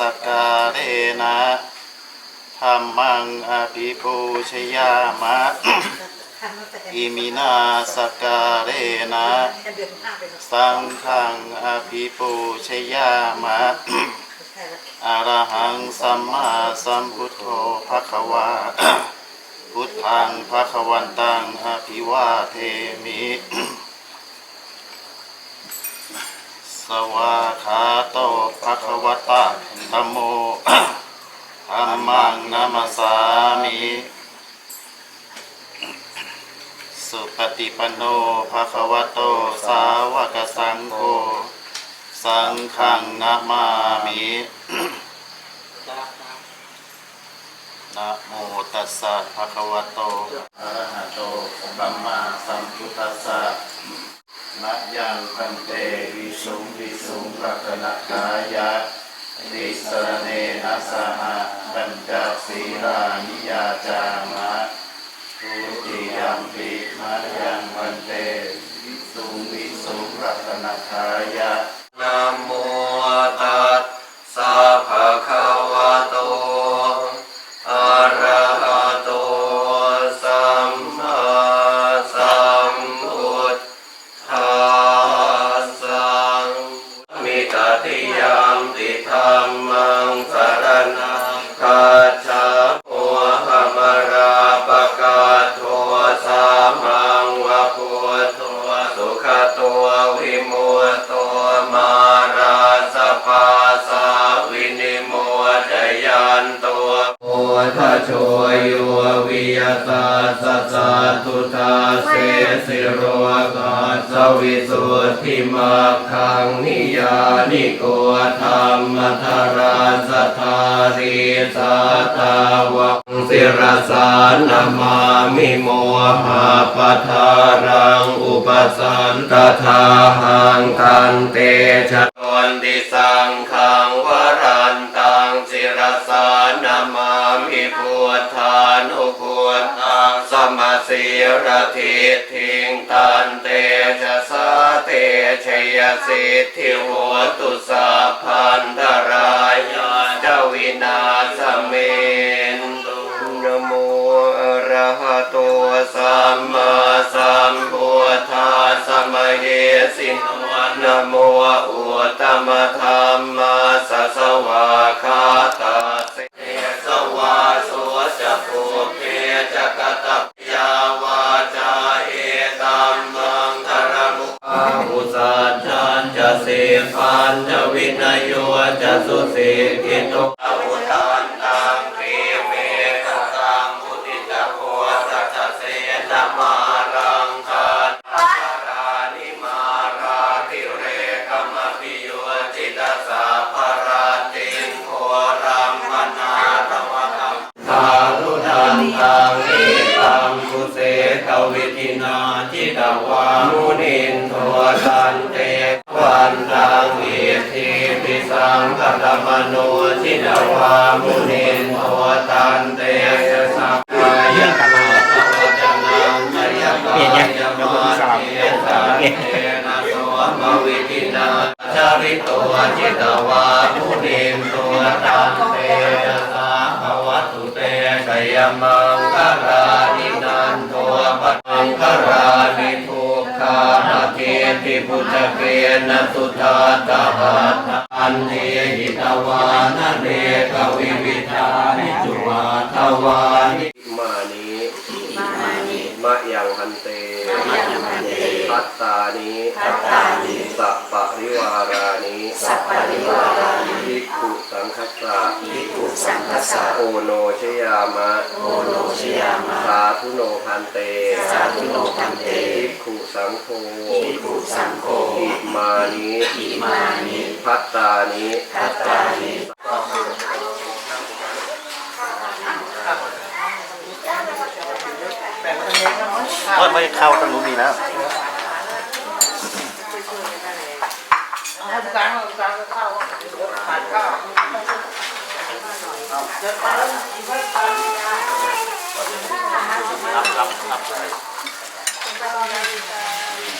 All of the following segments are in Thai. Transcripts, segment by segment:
สกการเรนะธรรมังอภิปูชยามะ อิมินาสกการเรนะเดือนห้าไปแล้วสังฆังอภิปูชยามะใช่แล้วอะระหังสัมมาสัมพุทโธภควาพุทธังภควันตังอภิวาเทมิ สวาขาโตภควตา ธัมโมธัมมังนามัสามิสุปฏิปันโนภะคะวะโต สาวกสังโฆ สังฆังนามามินะโมตัสสะภะคะวะโตอะระหะโตสัมมาสัมพุทธัสสะนะยังพันเตวิสุงวิสุงรัตนกายะ ติสรเนนะสหะปัญจศีรานิยาจามะทุติยมปิมายังวันเตวิสุงวิสุรัตนคายะนะโมตา โรกาสวิสุทธิมาคังนิยานิโกธรรมธาราสทาริสาตาวังสิรสานามามิโมหะปทารังอุปสันตทาหังคันเตชะตนติสังขังวรันตังสิรสานามามิพุทธานุ สีรทิทิงตันเตชะสาเตชยสิทธิโหตุสัพพันธรายาเจวินาสเมนตุนโมอะระหะโตสัมมาสัมพุทธัสสะมเหสินนโมอุตมะธรรมาสสวะคาตาเสสวาสุจะภูเพจะกต นยโยจะสุสิกิตุอาวุธันตังครีเมตตังมุติตะโพสัจเสนมารังคันอารานิมาราติเรกมปิโยจิตสาภราติงโครัมมนาตวะกัมทารุนันตังเอตังกุเสกวิทินาจิตวามุนินโทตันเตวันตังเอทิปิสั งกตมโนจิตวามุนินโทตันเตยสัพพายะตมาตวจนังจยกายมาเทสาเกนะโสมวิทินาจาริโตวจิตวามุนินโทตันเตยสาภวัตุเตชยมังคารานินันโทปังคารานิทุกขานาเกติพุทธเกนะสุทธาตหัต นเทหิตวานะเนกวิวิตานิจุวาทวานิมานิ มานิ มะยังพันเต มะยัง พันเตพัตตานิพัตตานิสัพปะริวารานิสัพพะริวารานิภิกขุสังคัสสะภิกขุสังฆสสะโอโนชยามะโอโลชยามะสาธุโนพันเตสาธุโนพันเตภิกขุสังโฆภิกขุสังโฆอิมานิอิมานิพัตตานิพัตตานิ ว่ไม่เข้าทางนู้นดีแล้วให้ผู้การผู้การก็เข้าผ่านข้าเดินไปแล้วค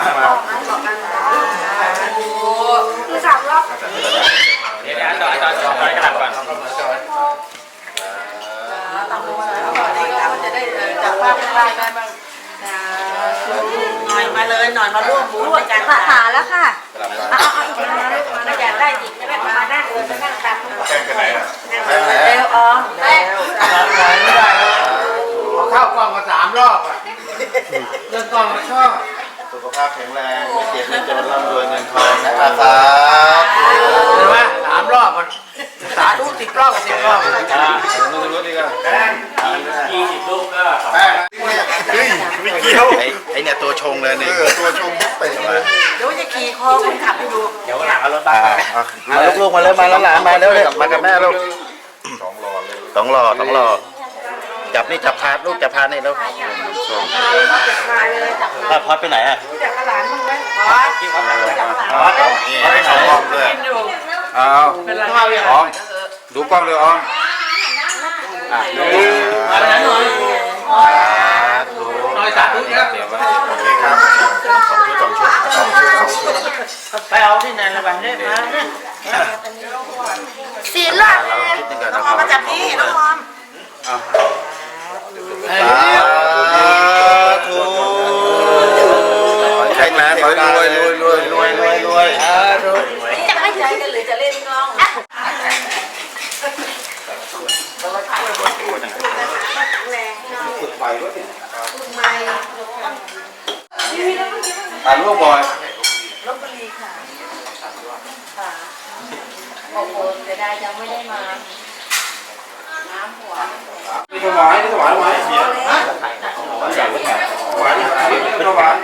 ต่อมาต่อกันโอ้คือสามรอบเดี๋ยวนะจอยจอยจอยกลับก่อนต่ำลงมาหน่อนนี้ก็จะได้จับภาพได้ไางหน่อยมาเลยหน่อยมารวมบุญในการหาแล้วค่ะเาเอาอีกมาแล้มาอยากได้อีกม่ได้มานมานั่งตามแข่งนไเร็วอ๋อแม่ไม่ได้แล้วข้ากล้องมาสามรอบอะเรื่กล้องมาชอบ สุขภาพแข็งแรงไม่เจ็บไม่จนร่ำรวยเงินทองนะครับเห็นไหมสามรอบมันสาธุสิบรอบกับสิบรอบยี่สิบลูกก็แป้งเฮ้ยไม่เกี่ยวไอ้ไอ้เนี่ยตัวชงเลยนี่ตัวชงเป๋มาเดี๋ยวจะขี่คอคนขับให้ดูเดี๋ยวหลังเอารถบ้านมาลูกๆมาเลยมาแล้วหลานมาเร็วเลยมากับแม่ลูกสองหล่อเลยสองหล่อสองหล่อ จับนี่จับพาดลูกจับพาดนี่ลูกมาเลยจับพาพอดไปไหนอะจากกระหลานมึงไหมอ๋อจับหลานพอดนี่ให้เขามองด้วยเอาออมดูกล้องเลยออมอะดูมาแล้วหน่อยหน่อยสาธุครับโอเคครับสองชุดสองชุดสองชุดสองชุดไปเอาที่ไหนละบันเนี่ยมาเนี่ยสีรอบเราคิดหนึ่งกันน้นะองคมอรัมบมาจับนี่น้องมอมเฮ้ยสา ธุแข็งแรงรวยรวยรวยรวยรวยรวยรวยจะไม่ใจกันหรือจะเล่นกล้องถ่ายรูปบอยลบบุรีค่ะค่ะโอ้โหเสียดายยังไม่ได้มา น้ำหัว ถวายนี่ถวายไหมฮะถวายถวายนี่ถวาย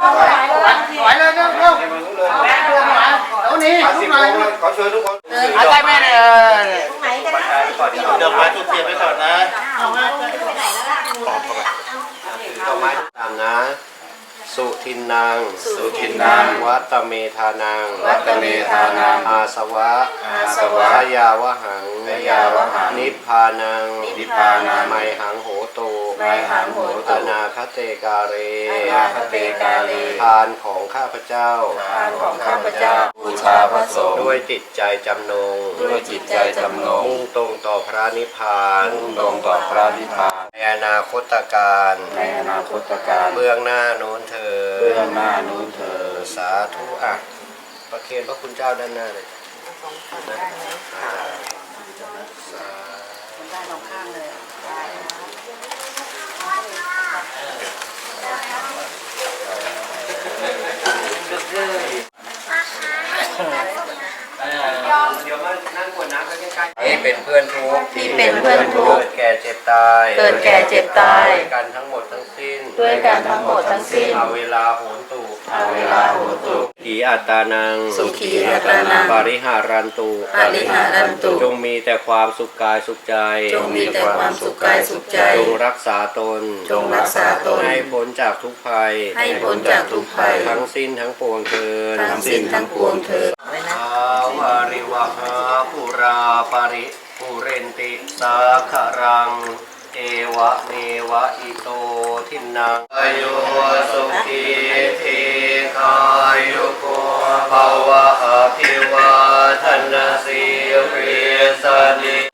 ถวายเลยเร็วเร็วแม่ดูถวายเดี๋ยวนี้ทุกหน่อยขอเชิญทุกคนอาจารย์แม่เนี่ยตรงไหนกันนะเดี๋ยวไปทุกเทียนไปก่อนนะเอามาไปไหนแล้วล่ะดอไม้ตามนะสุทินนางสุทินนังวัตเมธานังวัตเมธานังอาสวะอาสวะยาวหัง ยาวหังนิพพานังนิพพานังไมหังโหโตไมหังโหตุอนาคเตกาเรอนาคเตกาลีทานของข้าพเจ้าทานของข้าพเจ้าบูชาพระสงฆ์ด้วยจิตใจจำนงด้วยจิตใจจำนงมุ่งตรงต่อพระนิพพานมุ่งตรงต่อพระนิพพานในอนาคตการในอนาคตการเบื้องหน้านู้นเธอเบื้องหน้านู้นเธอสาธุอะประเคนพระคุณเจ้าด้านหน้าเลยได้ส องข้างเลยนี่เป็นเพื่อนทุกข์ที่เป็นเพื่อนทุกข์เกิดแก่เจ็บตายเกิดแก่เจ็บตายด้วยกันทั้งหมดทั้งสิ้นด้วยกันทั้งหมดทั้งสิ้นเอาเวลาโหนตุเอาเวลาโหตุขีอัตตานัง สุขีอัตตานังปริหารันตุปริหารันตุ จงมีแต่ความสุขกายสุขใจ จงมีแต่ความสุขกายสุขใจ จงรักษาตน จงรักษาตน ให้พ้นจากทุกภัย ให้พ้นจากทุกภัย ทั้งสิ้นทั้งปวงเทินทั้งสิ้นทั้งปวงเถิดอาวาริวหาปุราปริปุเรนติสาคารังเอ วะเมวะอิโตทินังอายุสุขีทีขายุโกภาวะอภิวาทนาสีริสนิ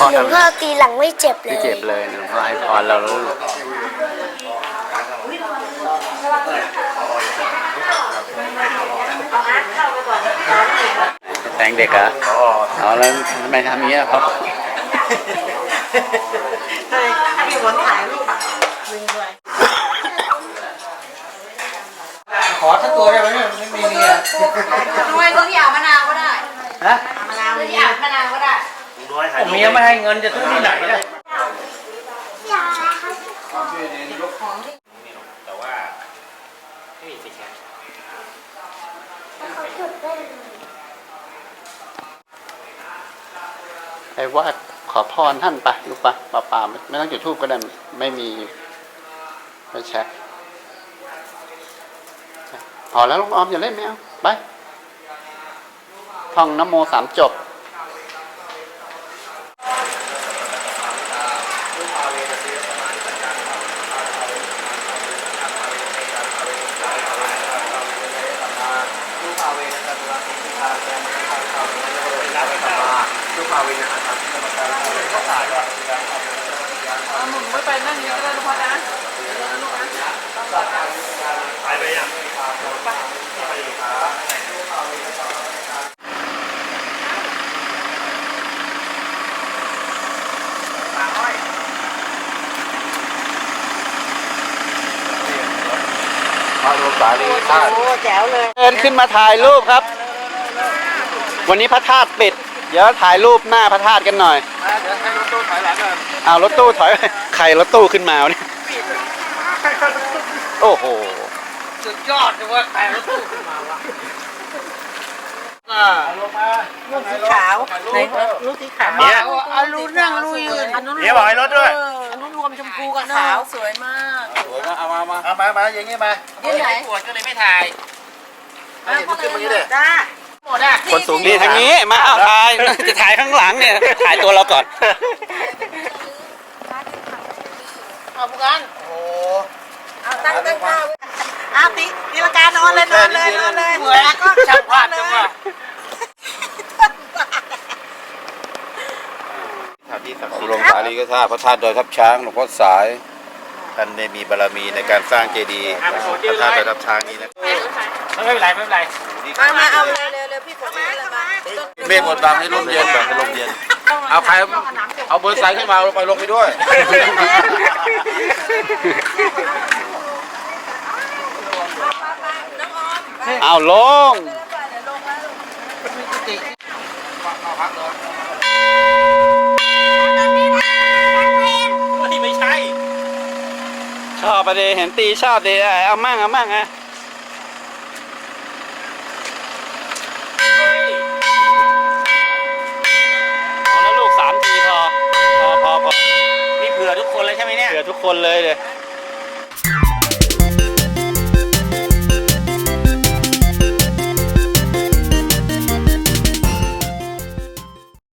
พ่อหลวงทำพ่อตีหลังไม่เจ็บเลยไม่เจ็บเลยหลวงพ่อให้พรเราแล้วเอาอาร์ตเข้าไปก่อนแต่งเด็กเหรออ๋อแล้วทำไมทำอย่างนี้ยครับให้พี่หวนถ่ายรูปดึงด้วยสักตัวได้ไหมไม่มีเนี่ยทำไมต้องอยากมะนาวก็ได้ฮะมะนาวไม่อยากมะนาวก็ได้ ผมเมียไม่ให้เงินจะซื้อที่ไหนล่ะแต่ว่าไม่มีไฟแช็กไอ้ว่าขอพรท่านไปลูกปะป่าป่าไม่ต้องจุดทูบก็ได้ไม่มีไม่แช็คพอแล้วลูกออมอย่าเล่นไม่เอาไปท่องนโมสามจบ หมุนไม่ไปนั่งเยอะเลยลูกพ่อนะพระรูปสาลีธาตุแจ๋วเลยเดินขึ้นมาถ่ายรูปครับ วันนี้พระธาตุปิด เดี๋ยวถ่ายรูปหน้าพระธาตุกันหน่อยเดี๋ยวให้รถตู้ถอยหลังก่อนเอารถตู้ถอย ใครรถตู้ขึ้นมาวะเนี่ยโอ้โห สุดยอดเลยว่าใครรถตู้ขึ้นมาวะลูกสีขาวไหนลูกสีขาวเนี่ย เอาลูนั่งลูยืนอันนู้นเนี่ยบอกให้รถด้วยอันนู้นรวมชมพูกับขาวสวยมาก สวยมากเอามามาเอามามาอย่างงี้มายืนไหน ปวดก็เลยไม่ถ่ายเอาพวกนี้เลยจ้าหมดอะ คนสูงนี่ทางนี้มาเอาถ่าย จะถ่ายข้างหลังเนี่ย ถ่ายตัวเราก่อน เอาพวกกันเอาตั้งตั้งท่าไว้เอาตีตีลงการนอนเลยนอนเลยนอนเลยเหมือนก็ช่างภาพจังวะสถานที่ศักดิ์สิทธิ์หลวงสาลีก็ท่าพระธาตุดอยทับช้างหลวงพ่อสายท่านได้มีบารมีในการสร้างเจดีย์พระธาตุดอยทับช้างนี้นะไม่เป็นไรไม่เป็นไรมามาเอาเร็ว เร็วเร็วพี่ฝนเลยมาเมฆหมดบังให้ลมเย็นแบบให้ลมเย็น เอาใครเอาเบอร์ไซค์ขึ้นมาลงไปลงไปด้วย เอาลงนี่ไม่ใช่ชอบประเดเห็นตีชอบดีเอามั่งเอามั่งอะ ทุกคนเลยเลย